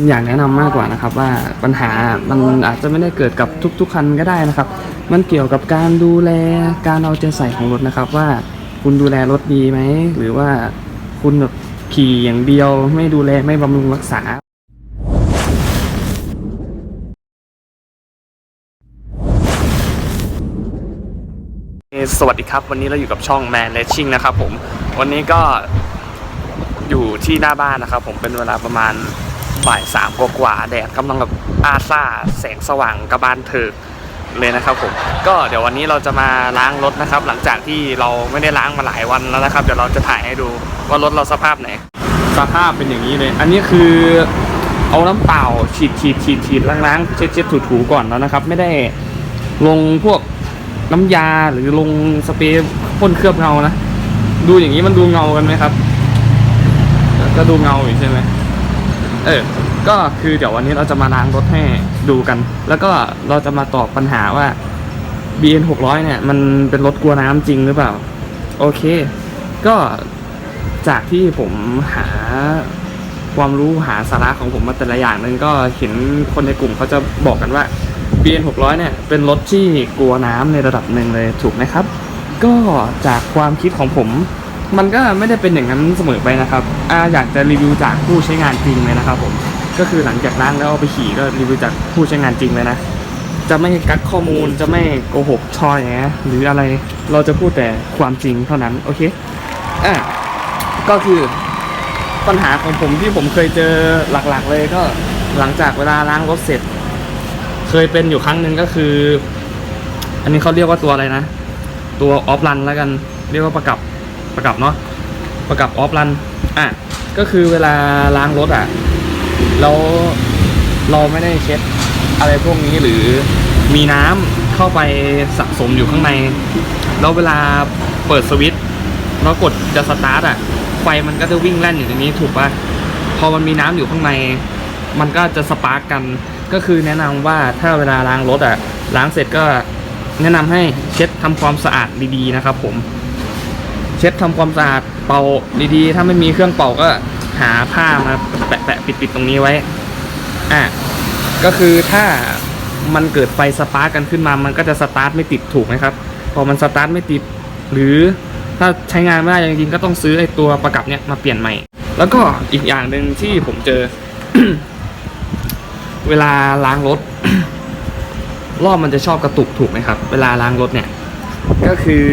อยากแนะนำมากกว่านะครับว่าปัญหามันอาจจะไม่ได้เกิดกับทุก ๆ คันก็ได้นะครับ มันเกี่ยวกับการดูแลการเอาใจใส่ของรถนะครับ ว่าคุณดูแลรถดีไหมหรือว่าคุณแบบขี่อย่างเดียวไม่ดูแลไม่บำรุงรักษา สวัสดีครับวันนี้เราอยู่กับช่อง Man Racing นะครับผมวันนี้ก็อยู่ที่หน้าบ้านนะครับ ผมเป็นเวลาประมาณ บ่ายสามกว่าแดดกำลังแบบอาซ่าแสงสว่างกระบานเถิกเลยนะครับผมก็เดี๋ยววันนี้เราจะมาล้างรถนะครับ หลังจากที่เราไม่ได้ล้างมาหลายวันแล้วนะครับเดี๋ยวเราจะถ่ายให้ดูว่ารถเราสภาพไหน สภาพเป็นอย่างนี้เลย อันนี้คือเอาน้ำเปล่าฉีดฉีดฉีดฉีดล้างๆเช็ดเช็ดถูถูๆก่อนแล้วนะครับ ไม่ได้ลงพวกน้ำยาหรือลงสเปรย์พ่นเคลือบเงานะ ดูอย่างนี้มันดูเงากันไหมครับ ก็ดูเงาอยู่ใช่ไหม เออ ก็คือเดี๋ยววันนี้เราจะมาล้างรถให้ดูกัน แล้วก็เราจะมาตอบปัญหาว่า BN 600เนี่ย มันเป็นรถกลัวน้ำจริงหรือเปล่า โอเค ก็จากที่ผมหาความรู้หาสาระของผมมาแต่ละอย่างนึงก็เห็นคนในกลุ่มเขาจะบอกกันว่า BN 600เนี่ย เป็นรถที่กลัวน้ำในระดับหนึ่งเลยถูกไหมครับ ก็จากความคิดของผม มันก็ไม่ได้เป็นอย่างนั้นเสมอไปนะครับอาอยากจะรีวิวจากผู้ใช้งานจริงเลยนะครับผม ก็คือหลังจากล้างแล้วเอาไปขี่ก็รีวิวจากผู้ใช้งานจริงเลยนะ จะไม่กักข้อมูลจะไม่โกหกชอยแหมหรืออะไร เราจะพูดแต่ความจริงเท่านั้น โอเค อะ ก็คือปัญหาของผมที่ผมเคยเจอหลักๆ เลยก็หลังจากเวลาล้างรถเสร็จ เคยเป็นอยู่ครั้งหนึ่งก็คือ อันนี้เขาเรียกว่าตัวอะไรนะ ตัวออฟรันแล้วกัน เรียกว่าประกับ ประกับเนาะประกับออฟรันอะก็คือเวลาล้างรถอะแล้วเราไม่ได้เช็ดอะไรพวกนี้หรือมีน้ำเข้าไปสะสมอยู่ข้างใน แล้วเวลาเปิดสวิตช์แล้วกดจะสตาร์ทอะไฟมันก็จะวิ่งแล่นอยู่ในนี้ถูกปะพอมันมีน้ำอยู่ข้างใน มันก็จะสปาร์กกัน ก็คือแนะนำว่าถ้าเวลาล้างรถอะล้างเสร็จก็แนะนำให้เช็ดทำความสะอาดดีๆนะครับผม เช็ดทำความสะอาดเป่าดีๆ ถ้าไม่มีเครื่องเป่าก็หาผ้ามาแปะๆปิดๆตรงนี้ไว้อะก็คือถ้ามันเกิดไฟสปาร์กกันขึ้นมา มันก็จะสตาร์ทไม่ติดถูกไหมครับ พอมันสตาร์ทไม่ติด หรือถ้าใช้งานไม่ได้จริงๆก็ต้องซื้อไอ้ตัวประกับเนี้ยมาเปลี่ยนใหม่ แล้วก็อีกอย่างหนึ่งที่ผมเจอ เวลาล้างรถรอบมันจะชอบกระตุกถูกไหมครับ เวลาล้างรถเนี่ย ก็คือ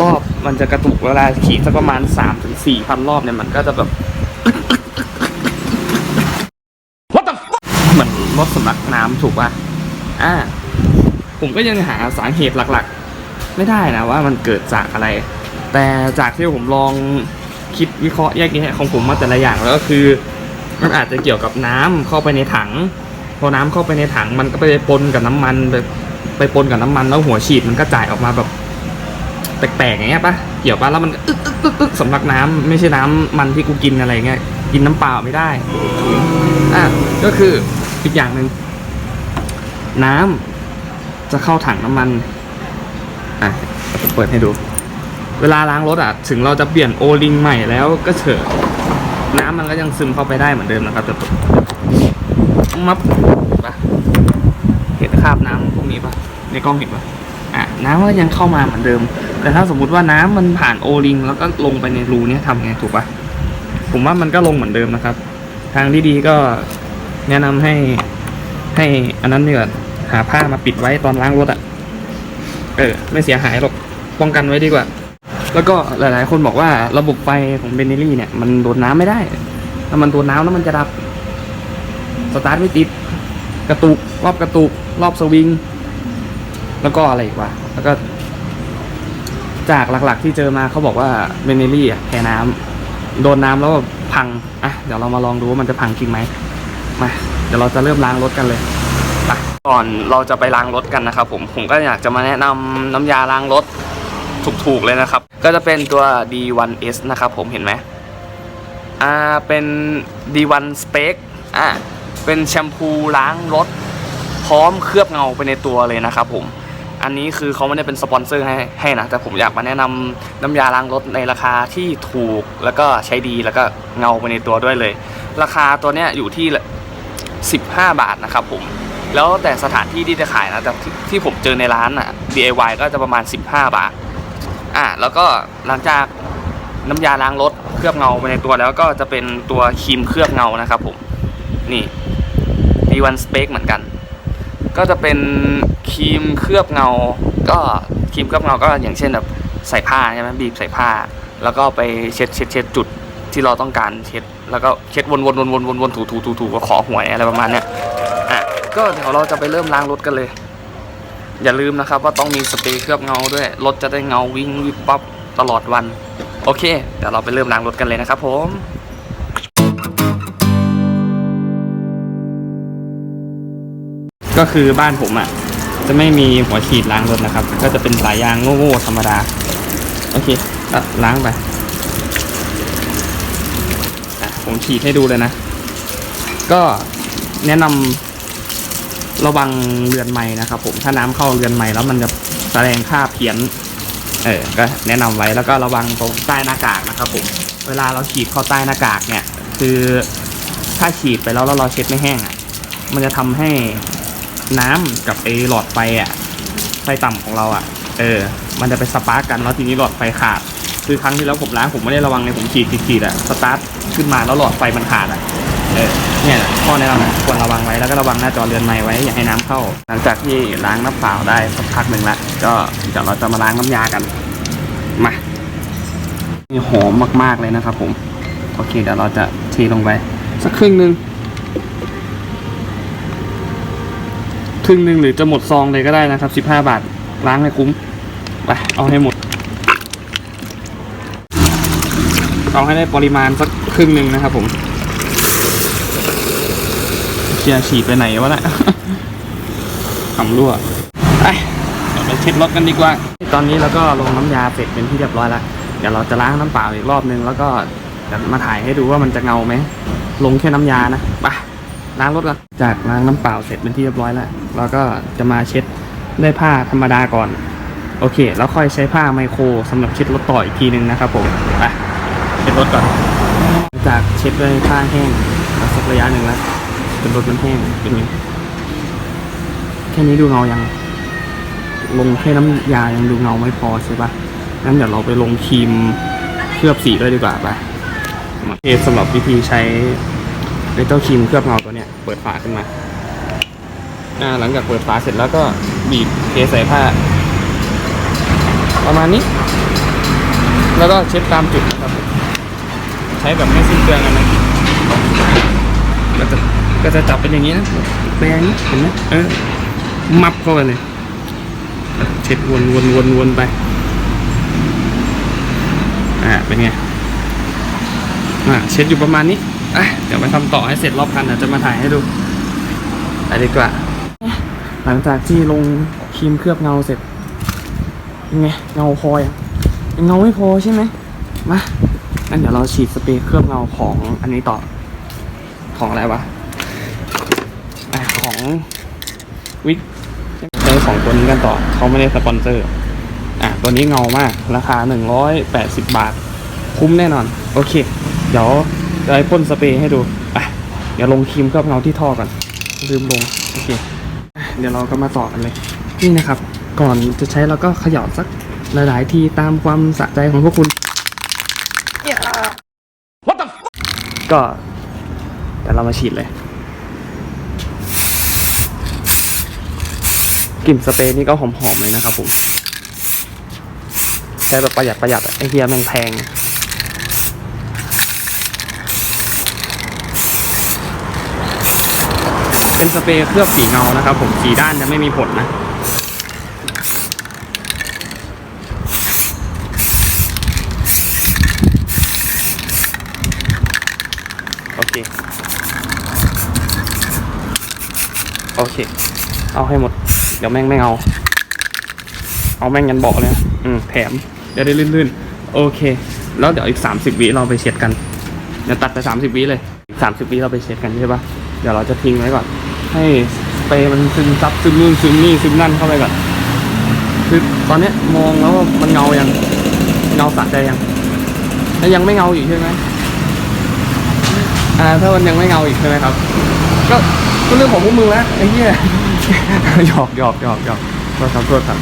รอบมันจะกระตุกเวลาขี่สักประมาณสามถึงสี่พันรอบเนี่ยมันก็จะแบบ What the fuck เหมือนรถสำลักน้ำถูกป่ะอ่าผมก็ยังหาสาเหตุหลักๆ ไม่ได้นะว่ามันเกิดจากอะไร แต่จากที่ผมลองคิดวิเคราะห์แยกแยะของผมมาแต่ละอย่างแล้วก็คือ มันอาจจะเกี่ยวกับน้ำเข้าไปในถัง พอน้ำเข้าไปในถังมันก็ไปปนกับน้ำมันไปไปปนกับน้ำมันแล้วหัวฉีดมันก็จ่ายออกมาแบบ แปลกๆอย่างเงี้ยปะเกี่ยวปะแล้วมันอึกอึกอึกอึกสำลักน้ำไม่ใช่น้ำมันที่กูกินอะไรเงี้ยกินน้ำเปล่าไม่ได้อะก็คืออีกอย่างหนึ่งน้ำจะเข้าถังน้ำมันอะเปิดให้ดู เวลาล้างรถอะ ถึงเราจะเปลี่ยนโอลิงใหม่แล้วก็เถอะน้ำมันก็ยังซึมเข้าไปได้เหมือนเดิมนะครับแต่มับปะเห็นคราบน้ำพวกนี้ปะในกล้องเห็นปะอะน้ำก็ยังเข้ามาเหมือนเดิม แต่ถ้าสมมุติว่าน้ำมันผ่านโอลิงแล้วก็ลงไปในรูเนี้ยทำไงถูกปะผมว่ามันก็ลงเหมือนเดิมนะครับ ทางที่ดีก็แนะนำให้ให้อันนั้นเนี่ยหาผ้ามาปิดไว้ตอนล้างรถอะ เออ ไม่เสียหายหรอกป้องกันไว้ดีกว่า แล้วก็หลาย ๆ คนบอกว่าระบบไฟของเบนเนลี่เนี่ย มันโดนน้ำไม่ได้ ถ้ามันโดนน้ำแล้วมันจะดับ สตาร์ทไม่ติด กระตุก รอบกระตุก รอบสวิง แล้วก็อะไรอีกวะแล้วก็ จากหลักๆที่เจอมาเขาบอกว่าเบนเนลี่อะแพ้น้ำโดนน้ำแล้วพังอะเดี๋ยวเรามาลองดูว่ามันจะพังจริงไหมมาเดี๋ยวเราจะเริ่มล้างรถกันเลยไปก่อนเราจะไปล้างรถกันนะครับผมผมก็อยากจะมาแนะนำน้ำยาล้างรถถูกๆเลยนะครับ ก็จะเป็นตัว D1S นะครับผมเห็นไหมอ่าเป็น D1 Spec อ่าเป็นแชมพูล้างรถ พร้อมเคลือบเงาไปในตัวเลยนะครับผม อันนี้คือเขาไม่ได้เป็นสปอนเซอร์ให้ให้นะ แต่ผมอยากมาแนะนำน้ำยาล้างรถในราคาที่ถูกแล้วก็ใช้ดีแล้วก็เงาไปในตัวด้วยเลย ราคาตัวเนี้ยอยู่ที่ 15 บาทนะครับผมแล้วแต่สถานที่ที่จะขายนะแต่ที่ผมเจอในร้านอะ DIY ก็จะประมาณ 15 บาทอะแล้วก็หลังจากน้ำยาล้างรถเคลือบเงาไปในตัวแล้วก็จะเป็นตัวครีมเคลือบเงานะครับผมนี่ D1 Spec เหมือนกัน ก็จะเป็นครีมเคลือบเงา ก็ครีมเคลือบเงาก็อย่างเช่นแบบใส่ผ้าใช่ไหมบีบใส่ผ้า แล้วก็ไปเช็ดเช็ดเช็ดจุดที่เราต้องการเช็ด แล้วก็เช็ดวนวนวนวนวนวนถูถูถูถูก็ขอหวยอะไรประมาณเนี้ยอะก็เดี๋ยวเราจะไปเริ่มล้างรถกันเลย อย่าลืมนะครับว่าต้องมีสเปรย์เคลือบเงาด้วยรถจะได้เงาวิ่งวิบปั๊บตลอดวัน โอเค เดี๋ยวเราไปเริ่มล้างรถกันเลยนะครับผม ก็คือบ้านผมอะ จะไม่มีหัวฉีดล้างรถนะครับ ก็จะเป็นสายยางโง่ๆธรรมดา โอเคก็ล้างไปผมฉีดให้ดูเลยนะ ก็แนะนำระวังเรือนไม้นะครับ ผมถ้าน้ำเข้าเรือนไม้แล้วมันจะแสดงค่าเพี้ยนเออ ก็แนะนำไว้แล้วก็ระวังตรงใต้หน้ากากนะครับ ผม เวลาเราฉีดเข้าใต้หน้ากากเนี่ย คือถ้าฉีดไปแล้วแล้วเราเช็ดไม่แห้งอะ มันจะทำให้ น้ำกับไอหลอดไฟอะไฟต่ำของเราอะ เออ มันจะไปสปาร์กกันแล้วทีนี้หลอดไฟขาด คือครั้งที่แล้วผมล้างผมไม่ได้ระวังเลยผมฉีดฉีดๆอะสตาร์ทขึ้นมาแล้วหลอดไฟมันขาดอะเออเนี่ยข้อแนะนำควรระวังไว้แล้วก็ระวังหน้าจอเรือนไม้ไว้อย่าให้น้ำเข้า หลังจากที่ล้างน้ำเปล่าได้สักพักหนึ่งละก็เดี๋ยวเราจะมาล้างน้ำยากันมานี่หอมมากๆเลยนะครับผม โอเคเดี๋ยวเราจะเทลงไป สักครึ่งหนึ่ง ครึ่งหนึ่งหรือจะหมดซองเลยก็ได้นะครับสิบห้าบาท ล้างให้คุ้ม ไป เอาให้หมด เอาให้ได้ปริมาณสักครึ่งหนึ่งนะครับผมเชียร์ฉีดไปไหนวะน่ะขำรั่วไปเดี๋ยวไปเช็ดรถกันดีกว่า ตอนนี้เราก็ลงน้ำยาเสร็จเป็นที่เรียบร้อยแล้ว เดี๋ยวเราจะล้างน้ำเปล่าอีกรอบนึง แล้วก็จะมาถ่ายให้ดูว่ามันจะเงาไหม ลงแค่น้ำยานะ ไป ล้างรถกันจากล้างน้ำเปล่าเสร็จเป็นที่เรียบร้อยแล้วเราก็จะมาเช็ดด้วยผ้าธรรมดาก่อน โอเค แล้วค่อยใช้ผ้าไมโครสำหรับเช็ดรถต่ออีกทีนึงนะครับผมไปเช็ดรถก่อน จากเช็ดด้วยผ้าแห้งสักระยะหนึ่งแล้วจนรถมันแห้งเป็นไงแค่นี้ดูเงายังลงแค่น้ำยายังดูเงาไม่พอใช่ปะงั้นเดี๋ยวเราไปลงครีมเคลือบสีด้วยดีกว่าไปโอเคสำหรับวิธีใช้ ในเจ้าครีมเคลือบเงาตัวเนี้ยเปิดฝาขึ้นมาหลังจากเปิดฝาเสร็จแล้วก็บีบเทใส่ผ้า ประมาณนี้ แล้วก็เช็ดตามจุดนะครับ ใช้แบบไม่สิ้นเปลืองกันนะก็จะก็จะจับเป็นอย่างนี้นะแปรงนี้เห็นไหมเออมับเข้าไปเลย เช็ดวนวนวนวนไป อ่าเป็นไง อ่าเช็ดอยู่ประมาณนี้ อะเดี๋ยวไปทำต่อให้เสร็จรอบคันเดี๋ยวจะมาถ่ายให้ดูไปดีกว่า หลังจากที่ลงครีมเคลือบเงาเสร็จเป็นไงเงาพอยังยังเงาไม่พอใช่ไหมมางั้นเดี๋ยวเราฉีดสเปรย์เคลือบเงาของอันนี้ต่อของอะไรวะอของวิกใช้ของตัวนี้กันต่อเขาไม่ได้สปอนเซอร์อะตัวนี้เงามาก ราคา 180 บาท คุ้มแน่นอน โอเค เดี๋ยว จะให้พ่นสเปรย์ให้ดูอะเดี๋ยวลงครีมเคลือบเงาที่ท่อก่อนลืมลงโอเคอะเดี๋ยวเราก็มาต่อกันเลยนี่นะครับ ก่อนจะใช้เราก็เขย่าสักหลายๆทีตามความสะใจของพวกคุณก็เดี๋ยวเรามาฉีดเลยกลิ่นสเปรย์นี่ก็หอมๆเลยนะครับผม ใช้แบบประหยัดประหยัดอะไอเฮียแม่งแพง เป็นสเปรย์เคลือบสีเงานะครับ ผมสีด้านจะไม่มีผลนะโอเค โอเค เอาให้หมด เดี๋ยวแม่งไม่เอา เอาแม่งยันเบาะเลยนะอืม แถมเดี๋ยวได้ลื่นๆ โอเค แล้วเดี๋ยวอีกสามสิบวิเราไปเช็ดกัน เดี๋ยวตัดไปสามสิบวิเลยสามสิบวิเราไปเช็ดกันใช่ปะเดี๋ยวเราจะทิ้งไว้ก่อน ให้สเปรย์มันซึมซับซึมนู่นซึมนี่ซึมนั่นเข้าไปก่อนคือตอนนี้มองแล้วว่ามันเงายังเงาสะใจยังแล้วยังไม่เงาอีกใช่ไหมอ่าถ้ามันยังไม่เงาอีกใช่ไหมครับ ก็ก็เรื่องของพวกมึงแล้วไอ้เหี้ยหยอกหยอกหยอกหยอกโทษครับโทษครับ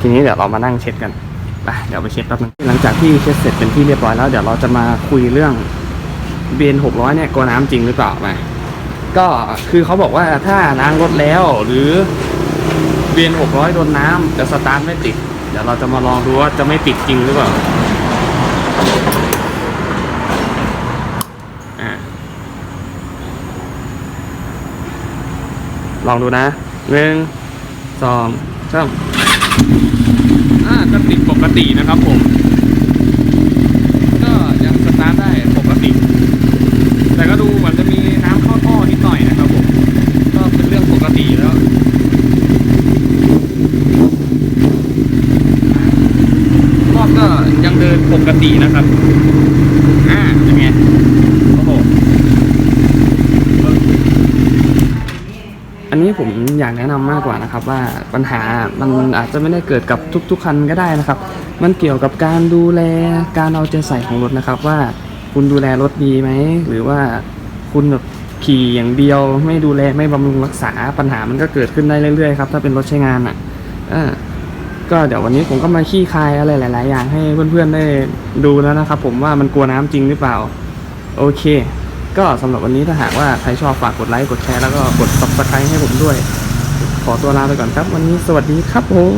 ทีนี้เดี๋ยวเรามานั่งเช็ดกัน ไปเดี๋ยวไปเช็ดแป๊บนึงหลังจากที่เช็ดเสร็จเป็นที่เรียบร้อยแล้วเดี๋ยวเราจะมาคุยเรื่องเบนหกร้อยเนี่ยกลัวน้ำจริงหรือเปล่าไหมก็คือเขาบอกว่าถ้าน้ำลดแล้วหรือเบนหกร้อยโดนน้ำจะสตาร์ทไม่ติด เดี๋ยวเราจะมาลองดูว่าจะไม่ติดจริงหรือเปล่าอะลองดูนะหนึ่งสองสาม กติดปกตินะครับผม ก็ยังสตาร์ทได้ปกติ แต่ก็ดูเหมือนจะมีน้ำเข้าท่อนิดหน่อยนะครับผม ก็เป็นเรื่องปกติแล้วรอบก็ยังเดินปกตินะครับ อ่าเป็นไง โอ้โห อันนี้ ผมอยากแนะนำมากกว่านะครับว่าปัญหามันอาจจะไม่ได้เกิดกับทุก ๆ คันก็ได้นะครับ มันเกี่ยวกับการดูแลการเอาใจใส่ของรถนะครับว่าคุณดูแลรถดีไหมหรือว่าคุณแบบขี่อย่างเดียวไม่ดูแลไม่บำรุงรักษาปัญหามันก็เกิดขึ้นได้เรื่อยๆครับถ้าเป็นรถใช้งานอะอ่าก็เดี๋ยววันนี้ผมก็มาขี้คายอะไรหลาย ๆ อย่างให้เพื่อนๆได้ดูแล้วนะครับ ผมว่ามันกลัวน้ำจริงหรือเปล่า โอเค ก็สำหรับวันนี้ถ้าหากว่าใครชอบฝากกดไลค์กดแชร์แล้วก็กด subscribe ให้ผมด้วย ขอตัวลาไปก่อนครับ วันนี้สวัสดีครับผม